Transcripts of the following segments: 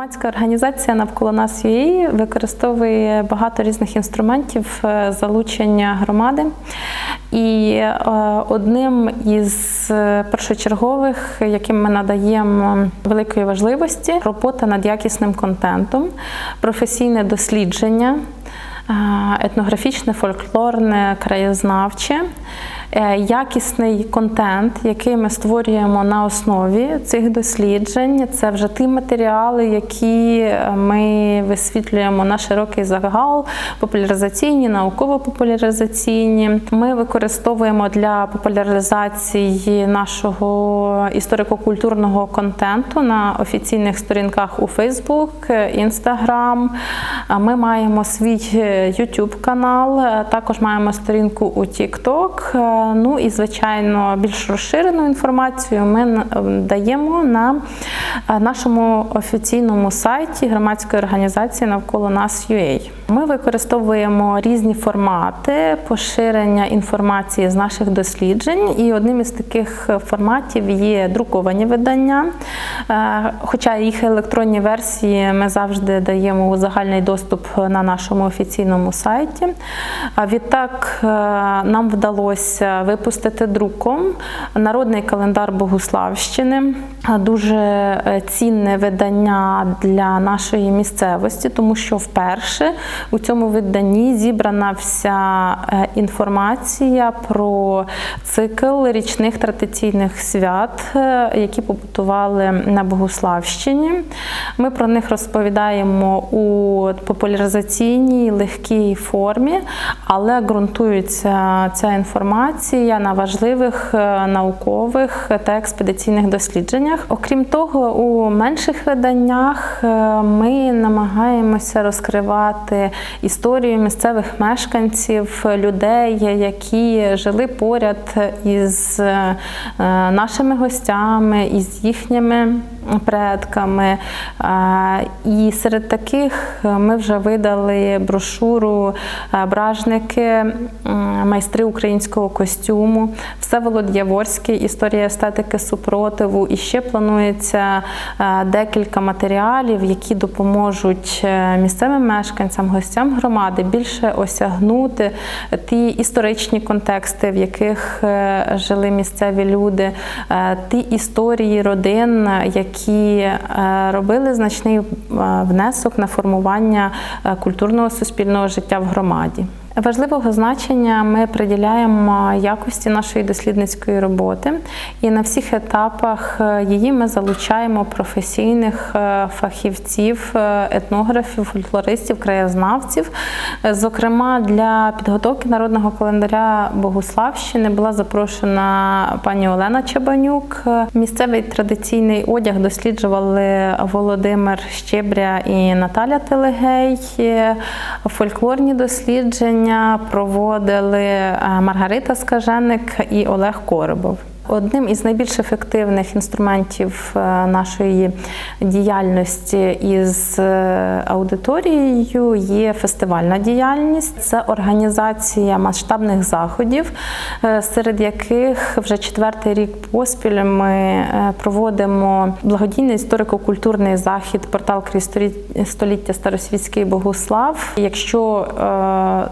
Громадська організація навколо нас ЮА використовує багато різних інструментів е, залучення громади. І е, одним із е, першочергових, яким ми надаємо великої важливості, робота над якісним контентом, професійне дослідження, етнографічне, фольклорне, краєзнавче. Е, Якісний контент, який ми створюємо на основі цих досліджень, це вже ті матеріали, які е, ми висвітлюємо на широкий загал, популяризаційні, науково-популяризаційні. Ми використовуємо для популяризації нашого історико-культурного контенту на офіційних сторінках у Instagram. А Ми маємо свій е, YouTube канал, також маємо сторінку у TikTok. Ну і звичайно, більш розширену інформацію ми ем, даємо на е, нашому офіційному сайті громадської організації навколо нас UA. Ми використовуємо різні формати поширення інформації з наших досліджень, і одним із таких форматів є друковані видання. Е, Хоча їх електронні версії ми завжди даємо у загальний доступ на нашому офіційному сайті. А Відтак е, нам вдалося випустити друком народний календар Богуславщини. Дуже е, цінне видання для нашої місцевості, тому що вперше у цьому виданні зібрана вся е, інформація про цикл річних традиційних свят, е, які побутували на Богуславщині. Ми про них розповідаємо у популяризаційній легкій формі, але ґрунтується ця інформація на важливих е, наукових та експедиційних дослідженнях. Окрім того, у менших виданнях ми намагаємося розкривати історію місцевих мешканців, людей, які жили поряд із е, нашими гостями, із їхніми предками. Е, І серед таких ми вже видали брошуру е, Бражники, майстри українського костюму, Всеволод Яворський, історія естетики супротиву. І ще планується е, декілька матеріалів, які допоможуть е, місцевим мешканцям, гостям громади більше осягнути ті історичні контексти, в яких е, жили місцеві люди, е, ті історії родин, які е, робили значний е, внесок на формування е, культурного суспільного життя в громаді. Важливого значення ми приділяємо якості нашої дослідницької роботи, і на всіх етапах е, її ми залучаємо професійних е, фахівців, е, етнографів, фольклористів, краєзнавців. Зокрема, для підготовки народного календаря Богуславщини була запрошена пані Олена Чабанюк. Місцевий традиційний одяг досліджували Володимир Щебря і Наталя Телегей. Фольклорні дослідження проводили е, Маргарита Скаженик і Олег Коробов. Одним із найбільш ефективних інструментів е, нашої діяльності із е, аудиторією є фестивальна діяльність. Це організація масштабних заходів, е, серед яких вже четвертий рік поспіль ми проводимо благодійний історико-культурний захід портал «Крізь століття Старосвітський Богуслав. Якщо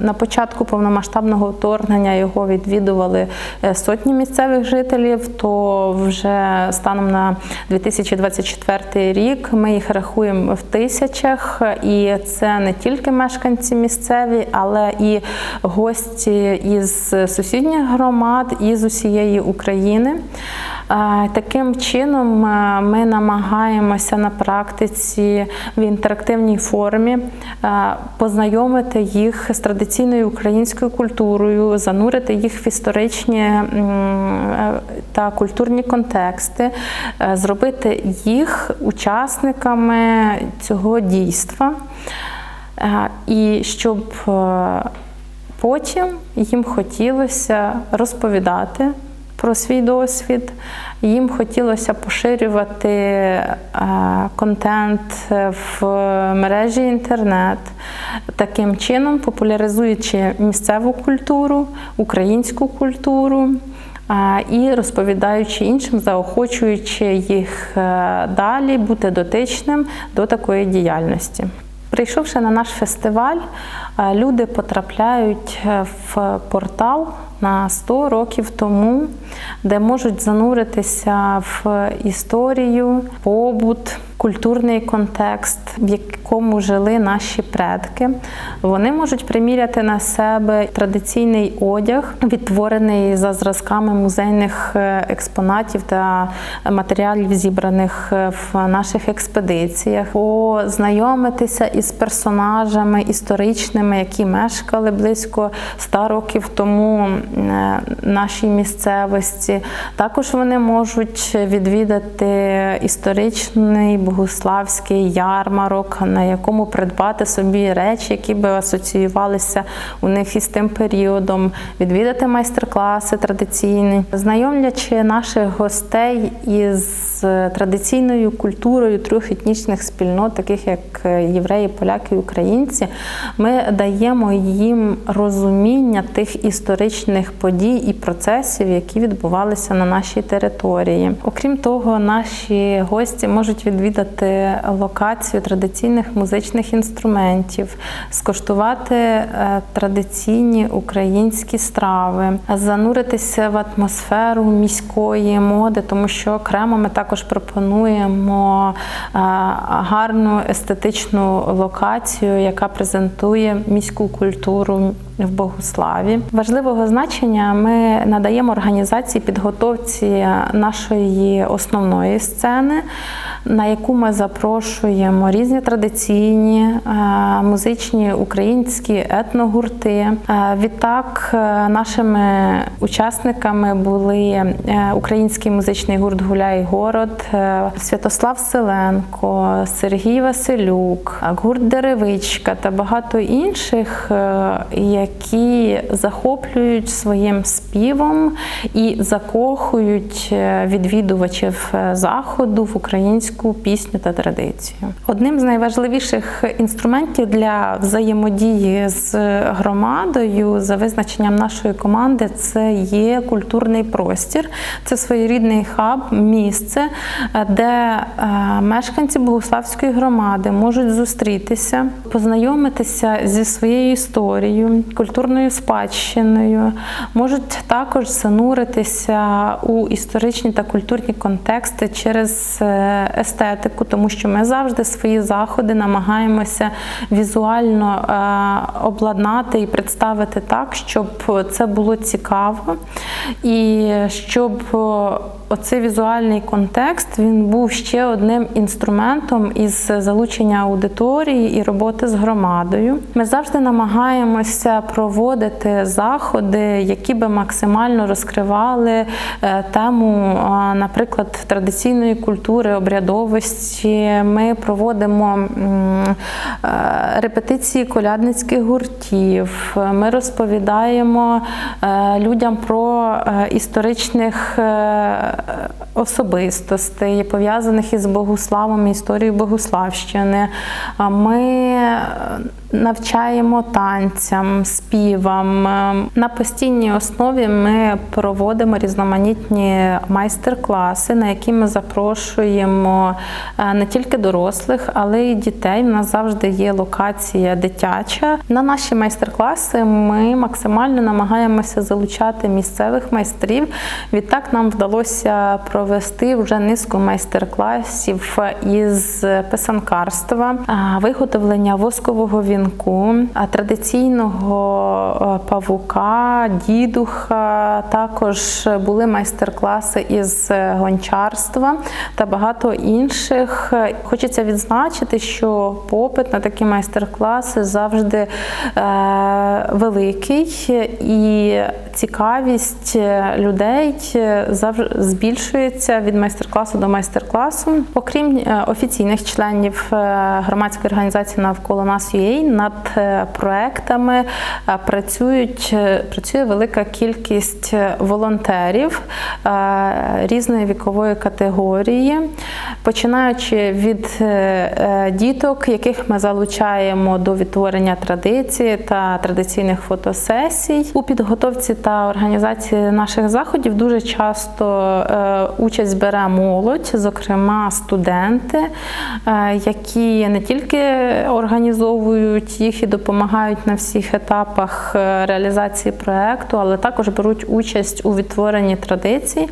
на початку повномасштабного вторгнення його відвідували сотні місцевих жителів, то вже станом на 2024 рік ми їх рахуємо в тисячах, і це не тільки мешканці місцеві, але і гості із сусідніх громад і з усієї України. Таким чином ми намагаємося на практиці в інтерактивній формі познайомити їх з традиційною українською культурою, занурити їх в історичні е, та культурні контексти, е, зробити їх учасниками цього дійства. І щоб е, потім їм хотілося розповідати про свій досвід. Їм хотілося поширювати е, контент в мережі інтернет, таким чином популяризуючи місцеву культуру, українську культуру. і розповідаючи іншим, заохочуючи їх е, далі бути дотичним до такої діяльності. Прийшовши на наш фестиваль, е, люди потрапляють е, в портал на 100 років тому, де можуть зануритися в історію, побут, культурний контекст, в якому жили наші предки. Вони можуть приміряти на себе традиційний одяг, відтворений за зразками музейних е, експонатів та матеріалів, зібраних е, в наших експедиціях, познайомитися із персонажами історичними, які мешкали близько 100 років тому е, нашій місцевості. Також вони можуть відвідати історичний богуславський ярмарок, на якому придбати собі речі, які би асоціювалися у них із тим періодом, відвідати майстер-класи традиційні, знайомлячи наших гостей із традиційною культурою трьох етнічних спільнот, таких як євреї, поляки, українці, ми даємо їм розуміння тих історичних подій і процесів, які відбувалися на нашій території. Окрім того, наші гості можуть відвідати локацію традиційних музичних інструментів, скуштувати е, традиційні українські страви, зануритися в атмосферу міської моди, тому що окремо ми також пропонуємо е, гарну естетичну локацію, яка презентує міську культуру в Богославі. Важливого значення ми надаємо організації підготовці нашої основної сцени, на яку ми запрошуємо різні традиційні е, музичні українські етногурти. Е, Відтак, е, нашими учасниками були український музичний гурт Гуляй город, Святослав Селенко, Сергій Василюк, гурт Деревичка та багато інших, які захоплюють своїм співом і закохують відвідувачів заходу в українську пісню та традицію. Одним з найважливіших інструментів для взаємодії з громадою за визначенням нашої команди це є культурний простір, це своєрідний хаб, місце, де е, мешканці Богославської громади можуть зустрітися, познайомитися зі своєю історією, культурною спадщиною, можуть також зануритися у історичні та культурні контексти через е, естетику, тому що ми завжди свої заходи намагаємося візуально е, обладнати і представити так, щоб це було цікаво, і щоб оцей візуальний контекст він був ще одним інструментом із залучення аудиторії і роботи з громадою. Ми завжди намагаємося проводити заходи, які би максимально розкривали е, тему, наприклад, традиційної культури, обрядовості. Ми проводимо е, репетиції колядницьких гуртів. Ми розповідаємо е, людям про історичних особистостей, пов'язаних із Богославом, історією Богославщини. Ми навчаємо танцям, співам. На постійній основі ми проводимо різноманітні майстер-класи, на які ми запрошуємо е, не тільки дорослих, але й дітей. У нас завжди є локація дитяча. На наші майстер-класи ми максимально намагаємося залучати місцевих майстрів. Відтак нам вдалося провести вже низку майстер-класів із писанкарства, виготовлення воскового вінка вінку, традиційного павука, дідуха. Також були майстер-класи із гончарства та багато інших. Хочеться відзначити, що попит на такі майстер-класи завжди е, великий і цікавість людей завжди збільшується від майстер-класу до майстер-класу. Окрім е, офіційних членів е, громадської організації навколо нас UA, над е, проектами працюють працює велика кількість волонтерів різної вікової категорії. починаючи від е, е, діток, яких ми залучаємо до відтворення традиції та традиційних фотосесій. У підготовці та організації наших заходів дуже часто е, участь бере молодь, зокрема студенти, е, які не тільки організовують їх і допомагають на всіх етапах е, реалізації проекту, але також беруть участь у відтворенні традицій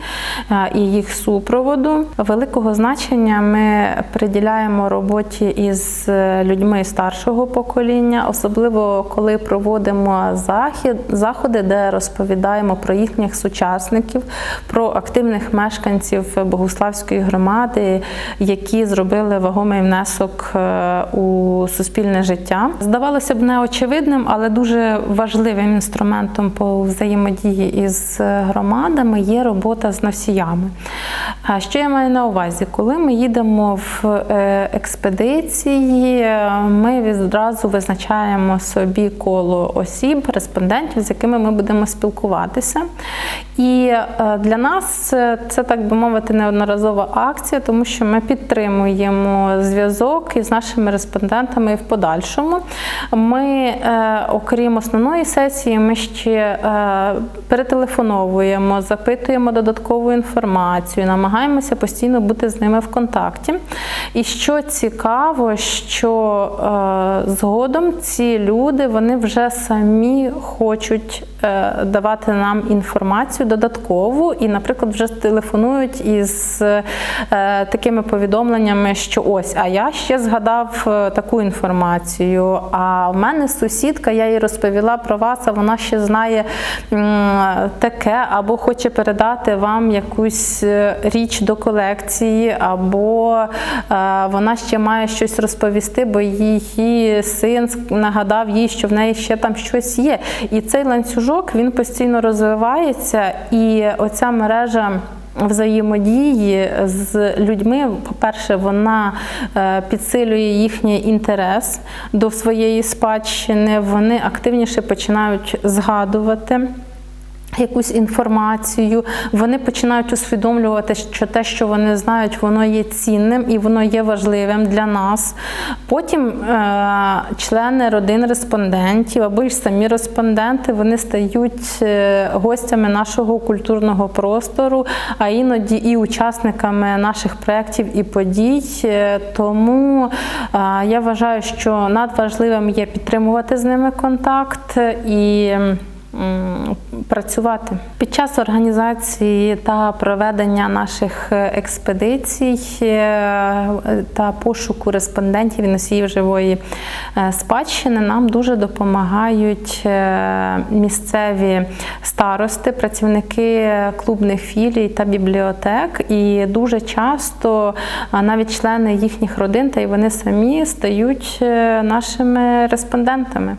е, і їх супроводу. Великого значення ми приділяємо роботі із е, людьми старшого покоління, особливо коли проводимо захід, заходи, де розповідаємо про їхніх сучасників, про активних мешканців Богуславської громади, які зробили вагомий внесок у суспільне життя. Здавалося б, неочевидним, але дуже важливим інструментом по взаємодії із громадами є робота з носіями. Що я маю на увазі? Коли ми їдемо в е, експедиції, е, ми відразу визначаємо собі коло осіб, респондентів, з якими ми будемо спілкуватися. І е, для нас е, це, так би мовити, неодноразова акція, тому що ми підтримуємо зв'язок із нашими респондентами в подальшому. Ми, е, окрім основної сесії, ми ще е, перетелефоновуємо, запитуємо додаткову інформацію, намагаємося постійно бути з ними в контакті. І що цікаво, що е, згодом ці люди вони вже самі хочуть давати нам інформацію додаткову, і, наприклад, вже телефонують із е, такими повідомленнями, що ось, а я ще згадав е, таку інформацію. А в мене сусідка, я їй розповіла про вас, а вона ще знає таке, або хоче передати вам якусь е, річ до колекції, або е, вона ще має щось розповісти, бо її син нагадав їй, що в неї ще там щось є. І цей ланцюжок він постійно розвивається, і оця мережа. Взаємодії з людьми, по-перше, вона е, підсилює їхній інтерес до своєї спадщини. Вони активніше починають згадувати. Якусь інформацію, вони починають усвідомлювати, що те, що вони знають, воно є цінним і воно є важливим для нас. Потім е- члени родин респондентів або ж самі респонденти вони стають е, гостями нашого культурного простору, а іноді і учасниками наших проєктів і подій. Е, Тому е, я вважаю, що надважливим є підтримувати з ними контакт і працювати. Під час організації та проведення наших експедицій е, та пошуку респондентів і носіїв живої е, спадщини нам дуже допомагають е, місцеві старости, працівники клубних філій та бібліотек. І дуже часто навіть члени їхніх родин та й вони самі стають е, нашими респондентами.